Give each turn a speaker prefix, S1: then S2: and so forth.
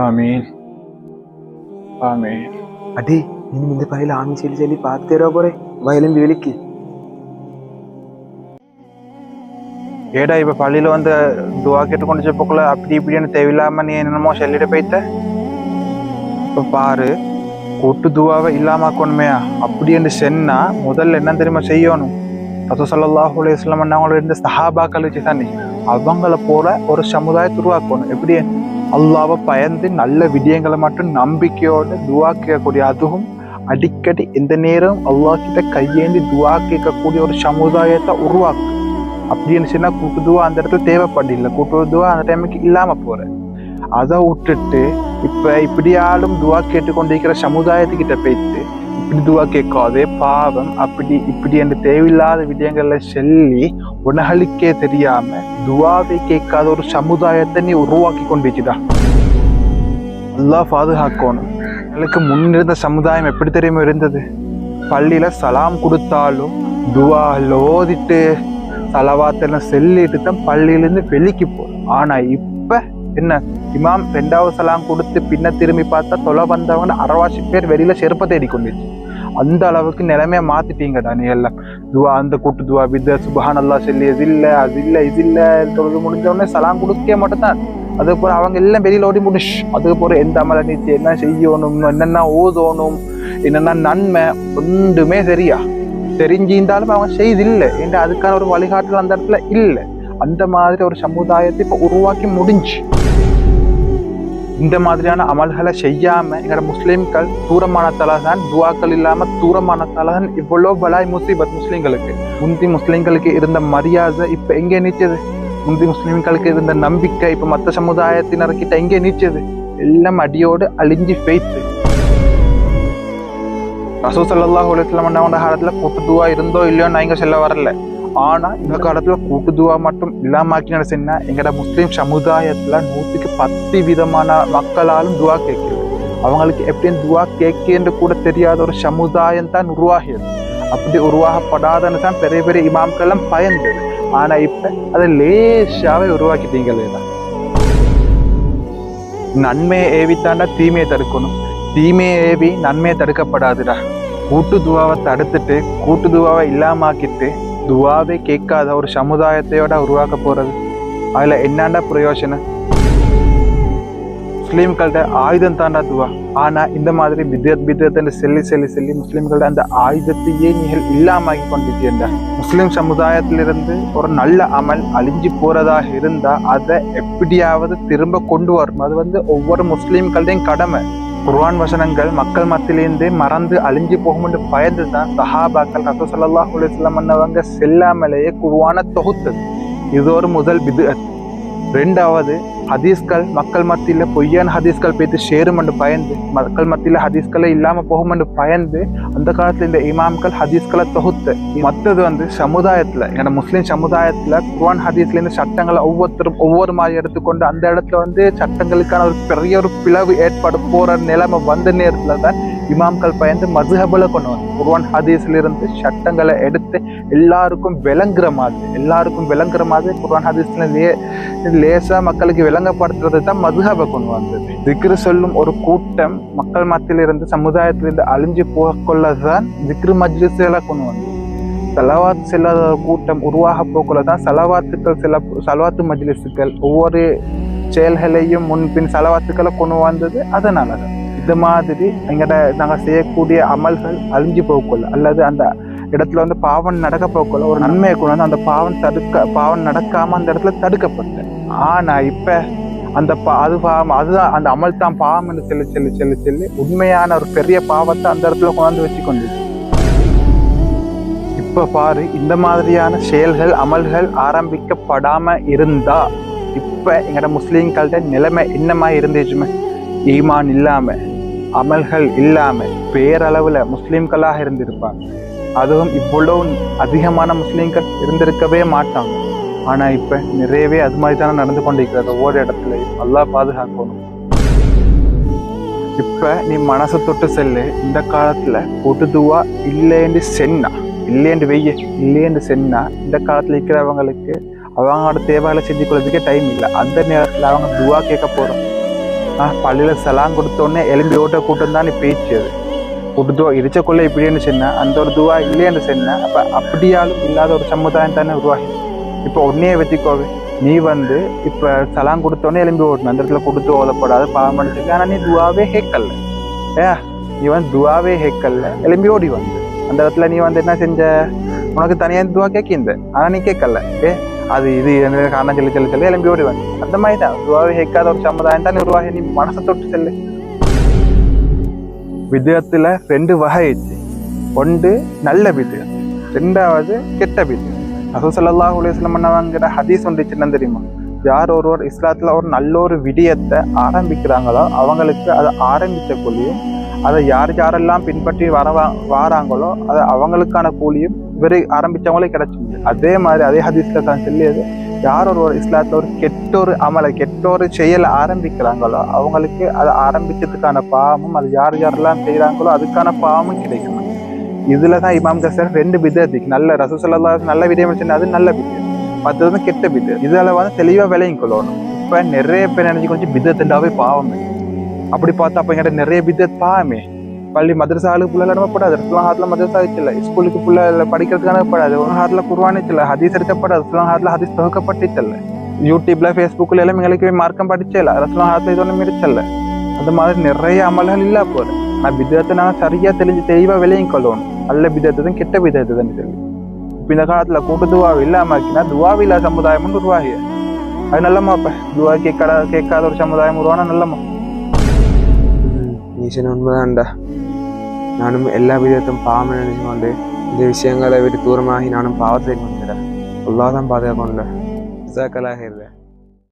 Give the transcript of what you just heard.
S1: ஆமீன். ஆமீன்.
S2: அடி இனி இந்த பையில ஆமி சொல்லி சொல்லி பார்த்துரா போறேன் வயலும் வேலைக்கு
S1: ஏடா இப்ப பள்ளியில வந்து துவா கேட்டு கொண்டு போக்குள்ள அப்படி இப்படின்னு தேவையில்லாம நீ என்னமோ சொல்லிட்டு போயிட்ட. இப்ப பாரு கூட்டு துவாவை இல்லாம ஆக்கணுமையா அப்படின்னு சொன்னா முதல்ல என்ன தெரியுமா செய்யணும்? ரசூ ஸல்லல்லாஹு அலைஹி வஸல்லம் அவங்களோட இருந்த சஹாபாக்கள் வச்சு தானே அவங்கள போல ஒரு சமுதாயத்தை உருவாக்கணும். எப்படி? அல்லாவை பயந்து நல்ல விடயங்களை மட்டும் நம்பிக்கையோடு துவா கேட்கக்கூடிய அதுவும் அடிக்கடி எந்த நேரம் அல்லா கிட்ட கையேந்தி துவா கேட்கக்கூடிய ஒரு சமுதாயத்தை உருவாக்கு. அப்படின்னு சொன்னா கூட்டு துவா அந்த இடத்துல தேவைப்படல. கூட்டு துவா அந்த டைமுக்கு இல்லாம போற. அதை விட்டுட்டு இப்ப இப்படியாலும் துவா கேட்டுக்கொண்டிருக்கிற சமுதாயத்துக்கிட்ட போயிட்டு இப்படி துவா கேட்காதே பாவம் அப்படி இப்படி என்று தேவையில்லாத விடயங்கள்ல சொல்லி உனகளுக்கே தெரியாம துவாவை கேட்காத ஒரு சமுதாயத்தை நீ உருவாக்கி கொண்டிருக்கிறா நல்லா பாதுகாக்கணும். எனக்கு முன்னிருந்த சமுதாயம் எப்படி தெரியுமா இருந்தது? பள்ளியில சலாம் கொடுத்தாலும் துவா ஓதிட்டு சலவாத்தெல்லாம் செல்லிட்டு தான் பள்ளியிலேருந்து வெளிக்கு போகும் ஆனால் இப்ப என்ன? இமாம் ரெண்டாவது சலாம் கொடுத்து பின்ன திரும்பி பார்த்தா தொலை வந்தவங்க அரைவாசி பேர் வெளியில செருப்பை தேடி கொண்டுச்சு அந்த அளவுக்கு நிலைமையை மாற்றிட்டீங்கடா நீ எல்லாம். துவா அந்த கூட்டு துவா வித சுபஹான் அல்லா சொல்லி இது இல்லை அது இல்லை இது இல்லை தொழுது முடிஞ்ச உடனே சலாம் கொடுக்க மட்டும் அதுக்கப்புறம் அவங்க எல்லாம் வெளியில ஓடி முடிச்சு அதுக்கப்புறம் எந்த அமலை நீச்சி என்ன செய்யணும் என்னென்ன ஓதணும் என்னென்ன நன்மை ஒன்றுமே சரியா? தெரிஞ்சிருந்தாலும் அவங்க செய்தில்லை. ஏன்னா அதுக்கான ஒரு வழிகாட்டல் அந்த இடத்துல இல்லை. அந்த மாதிரி ஒரு சமுதாயத்தை இப்போ உருவாக்கி முடிஞ்சு இந்த மாதிரியான அமல்களை செய்யாம எங்களோட முஸ்லீம்கள் தூரமானத்தால தான் துவாக்கள் இல்லாம தூரமானத்தால தான் இவ்வளோ பலாய் முசீபத் முஸ்லீம்களுக்கு. முந்தி முஸ்லீம்களுக்கு இருந்த மரியாதை இப்ப எங்கே நீச்சது? முந்தி முஸ்லீம்களுக்கு இருந்த நம்பிக்கை இப்ப மற்ற சமுதாயத்தினர்கிட்ட எங்கே நீச்சது? எல்லாம் அடியோடு அழிஞ்சு போய்த்து. ரசூ சல்லாஹ் உலகம் அவனோட காலத்துல கூட்டு துவா இருந்தோ இல்லையோ நான் இங்கே சொல்ல வரல. ஆனா இந்த காலத்துல கூட்டு துவா மட்டும் இல்லாமாக்கி நடச்சுன்னா எங்கட முஸ்லீம் சமுதாயத்துல நூற்றுக்கு பத்து விதமான மக்களாலும் துவா கேட்குது அவங்களுக்கு எப்படியும் துவா கேட்கன்னு கூட தெரியாத ஒரு சமுதாயம் தான் உருவாகியது அப்படி உருவாகப்படாதன்னு தான் பெரிய பெரிய இமாம்கள் எல்லாம் பயந்தது ஆனா இப்ப அதை லேசாவே உருவாக்கிட்டீங்களே தான் நன்மையை ஏவித்தாண்டா தீமையை தடுக்கணும் தீமையை ஏவி நன்மையை தடுக்கப்படாதுடா கூட்டு துவாவை தடுத்துட்டு கூட்டு துவாவை இல்லாமாக்கிட்டு துவாவே கேட்காத ஒரு சமுதாயத்தையோட உருவாக்க போறது அதுல என்னண்டா பிரயோஜனம் முஸ்லீம்கள்ட்ட ஆயுதம் தாண்டா துவா ஆனா இந்த மாதிரி வித்யத் வித்யத் செல்லி செல்லி செல்லி முஸ்லீம்களோட அந்த ஆயுதத்தையே நீங்கள் இல்லாமாக்கி கொண்டிருக்கீண்டா முஸ்லீம் சமுதாயத்திலிருந்து ஒரு நல்ல அமல் அழிஞ்சு போறதாக இருந்தா அதை எப்படியாவது திரும்ப கொண்டு வரும் அது வந்து ஒவ்வொரு முஸ்லீம்கள்டையும் கடமை குர்ஆன் வசனங்கள் மக்கள் மத்தியிலேருந்து மறந்து அழிஞ்சு போகும்னு பயந்து தான் சஹாபாக்கள் ரசூ சல்லாஹ் அலுவலம் பண்ணவங்க செல்லாமலேயே குர்வான தொகுத்தது. இது ஒரு முதல் பிதுஅத். ரெண்டாவது ஹதீஸ்கள் மக்கள் மத்தியில் பொய்யான ஹதீஸ்கள் பேத்து சேருமென்று பயந்து மக்கள் மத்தியில் ஹதீஸ்களை இல்லாமல் போகுமென்று பயந்து அந்த காலத்தில் இந்த இமாம்கள் ஹதீஸ்களை தொகுத்து மற்றது வந்து சமுதாயத்தில் எங்க முஸ்லீம் சமுதாயத்தில் குர்வான் ஹதீஸ்ல இருந்து சட்டங்களை ஒவ்வொருத்தரும் ஒவ்வொரு மாதிரி எடுத்துக்கொண்டு அந்த இடத்துல வந்து சட்டங்களுக்கான ஒரு பெரிய ஒரு பிளவு ஏற்பாடு போகிற நிலைமை வந்த நேரத்தில் தான் இமாம்கள் பயந்து மதுஹபல கொண்டு வந்து குர்வான் ஹதீஸ்லேருந்து சட்டங்களை எடுத்து எல்லாருக்கும் விளங்குற மாதிரி எல்லாருக்கும் விளங்குற மாதிரி குர்வான் ஹதீஸ்ல லே லேசாக மக்களுக்கு விளங்கப்படுத்துறது தான் மதுஹபை கொண்டு வந்தது. திக்ரு சொல்லும் ஒரு கூட்டம் மக்கள் மத்தியிலிருந்து சமுதாயத்திலிருந்து அழிஞ்சு போகக்கொள்ளதான் திக்ரு மஜ்லிஸ்களை கொண்டு வந்தது. செலவாத் செல்லாத கூட்டம் உருவாக போக்குள்ள தான் செலவாத்துக்கள் சில செலவாத்து மஜ்லிஸுக்கள் ஒவ்வொரு செயல்களையும் முன்பின் செலவாத்துக்களை கொண்டு வந்தது. அதனால தான் இது மாதிரி எங்கள்கிட்ட நாங்கள் செய்யக்கூடிய அமல்கள் அழிஞ்சு போகக்குள்ள அல்லது அந்த இடத்துல வந்து பாவம் நடக்க போகக்கொள்ள ஒரு நன்மையை கொண்டு வந்து அந்த பாவம் தடுக்க பாவம் நடக்காமல் அந்த இடத்துல தடுக்கப்பட்டேன். ஆனால் இப்போ அந்த பா அது பாவம் அதுதான் அந்த அமல் தான் பாவம் என்று சொல்லி சொல்லி சொல்லி சொல்லி உண்மையான ஒரு பெரிய பாவத்தை அந்த இடத்துல கொண்டாந்து வச்சு கொண்டு இப்போ பாரு இந்த மாதிரியான செயல்கள் அமல்கள் ஆரம்பிக்கப்படாமல் இருந்தால் இப்போ எங்களோட முஸ்லீம்கள்ட நிலைமை என்னமா இருந்துச்சுமே ஈமான் இல்லாமல் அமல்கள் இல்லாமல் பேரளவுல முஸ்லீம்களாக இருந்திருப்பாங்க. அதுவும் இவ்வளவு அதிகமான முஸ்லீம்கள் இருந்திருக்கவே மாட்டாங்க. ஆனா இப்ப நிறையவே அது மாதிரி தானே நடந்து கொண்டிருக்கிறது. ஒவ்வொரு இடத்துலையும் நல்லா பாதுகாக்கணும். இப்ப நீ மனசை தொட்டு செல்லு. இந்த காலத்துல பொதுதுவா இல்லைன்னு சென்னா இல்லைன்னு வெய்ய இல்லைன்னு சென்னா இந்த காலத்துல இருக்கிறவங்களுக்கு அவங்களோட தேவைகளை செஞ்சு கொள்றதுக்கே டைம் இல்லை. அந்த நேரத்துல அவங்க துவா கேட்க போறோம். பள்ளியில் சலாம் கொடுத்தோடனே எலும்பி ஓட்ட கூட்டம் தான் பேச்சு அது இடிச்சக்குள்ளே இப்படின்னு சொன்ன அந்த ஒரு துவா இல்லைன்னு சொன்ன அப்போ அப்படியாலும் இல்லாத ஒரு சமுதாயம் தானே உருவாகி இப்போ உன்னையே வச்சுக்கோவே நீ வந்து இப்போ சலாம் கொடுத்தோடனே எலும்பி ஓட்டணும் அந்த இடத்துல கொடுத்து ஓதப்படாது பாவம் சொல்லி ஆனால் நீ துவாவே ஹேக்கல்ல ஏ நீ வந்து துவாவே ஹேக்கல்ல எலும்பி ஓடி வந்து அந்த இடத்துல நீ வந்து என்ன செஞ்ச உனக்கு தனியாக துவா கேட்கிந்த ஆனால் நீ கேட்கல ஏ அது இது என்ன காரணம் சொல்லி சொல்லி சொல்லி எலும்பி ஓடி அந்த மாதிரி தான் துவாவே கேட்காத ஒரு சமுதாயம் தான் உருவாகி நீ மனசை தொட்டு செல்லு விதத்துல ரெண்டு வகை ஒன்று நல்ல விதம் ரெண்டாவது கெட்ட விதம் ரசூல் ஸல்லல்லாஹு அலைஹி ஹதீஸ் ஒன்று என்ன தெரியுமா யார் ஒருவர் இஸ்லாத்துல ஒரு நல்ல ஒரு விடயத்தை ஆரம்பிக்கிறாங்களோ அவங்களுக்கு அதை ஆரம்பிச்ச கூலியும் அதை யார் யாரெல்லாம் பின்பற்றி வர வாராங்களோ அது அவங்களுக்கான கூலியும் இவரு ஆரம்பித்தவங்களே கிடைச்சிருக்கு அதே மாதிரி அதே ஹதீஸில் தான் சொல்லியது யார் ஒரு ஒரு கெட்ட ஒரு அமலை கெட்ட ஒரு செயலை ஆரம்பிக்கிறாங்களோ அவங்களுக்கு அதை ஆரம்பிச்சதுக்கான பாவமும் அது யார் யாரெல்லாம் செய்கிறாங்களோ அதுக்கான பாவமும் கிடைக்கும். இதில் தான் இமாம் கசர் ரெண்டு விதத்துக்கு நல்ல ரசூசல்லா நல்ல விதயம் சொன்னா அது நல்ல விதம் மற்றது கெட்ட விதம் இதில் வந்து தெளிவாக விலையும் கொள்ளணும் இப்போ நிறைய பேர் நினைச்சு கொஞ்சம் விதத்துண்டாவே இல்லை அப்படி பார்த்தா அப்ப எங்கிட்ட நிறைய விதத் பாமே பள்ளி மதரசாலுக்கு புள்ள அனுப்பப்படாது ரசுலாம் ஹாத்ல மதரசா வச்சில்ல. ஸ்கூலுக்கு புள்ள படிக்கிறதுக்கு அனுப்பப்படாது ஒரு ஹாத்துல குர்வானிச்சில்ல ஹதீஸ் எடுக்கப்படாது ரசுலாம் ஹாத்ல ஹதீஸ் தொகுக்கப்பட்டுச்சல்ல யூடியூப்ல ஃபேஸ்புக்ல எல்லாம் எங்களுக்கு மார்க்கம் படிச்சல ரசலாம் ஹாத்ல இது ஒன்றும் இருச்சல்ல அந்த மாதிரி நிறைய அமல்கள் இல்ல போகுது நான் விதத்தை நான் சரியா தெளிஞ்சு தெளிவா விலையும் கொள்ளணும். நல்ல விதத்ததும் கெட்ட விதத்தை சொல்லி. இப்ப இந்த காலத்துல கூட்டு துவாவை இல்லாம ஆக்கினா துவாவி இல்லாத உருவாகி அது நல்லமா இப்ப துவா கேட்காத கேட்காத ஒரு சமுதாயம் உருவானா
S2: நல்லமா நீசன் உண்மைதான்டா நானும் எல்லா விதத்தும் பாவம் நினைச்சு கொண்டு இந்த விஷயங்களை விட்டு தூரமாகி நானும் பாவத்தை வந்துடுறேன் அல்லாதான் பாதுகாக்கொண்டேன் ஜாக்கலாக இருந்தேன்